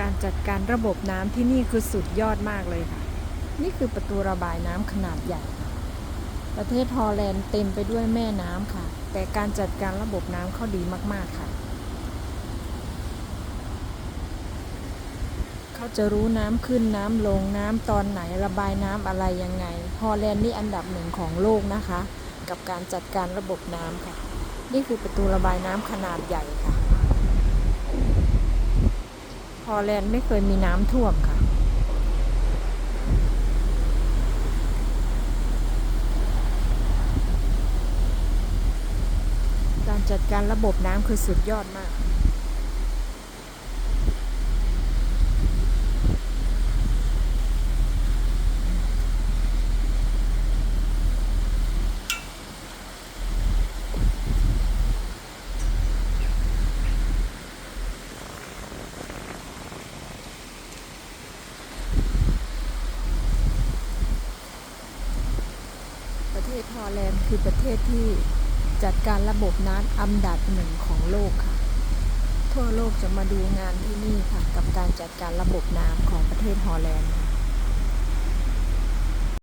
การจัดการระบบน้ำที่นี่คือสุดยอดมากเลยค่ะ นี่คือประตูระบายน้ำขนาดใหญ่ ประเทศฮอลแลนด์เต็มไปด้วยแม่น้ำค่ะ แต่การจัดการระบบน้ำเขาดีมากๆค่ะ เขาจะรู้น้ำขึ้นน้ำลงน้ำตอนไหนระบายน้ำอะไรยังไง ฮอลแลนด์นี่อันดับหนึ่งของโลกนะคะ กับการจัดการระบบน้ำค่ะ นี่คือประตูระบายน้ำขนาดใหญ่ค่ะ ฮอลแลนด์ไม่เคยมีน้ำท่วมค่ะ การจัดการระบบน้ำคือสุดยอดมาก ทศฮอลแลนด์คือประเทศที่จัดการระบบน้ำอันดับหนึ่งของโลกค่ะ ทั่วโลกจะมาดูงานที่นี่ค่ะ กับการจัดการระบบน้ำของประเทศฮอลแลนด์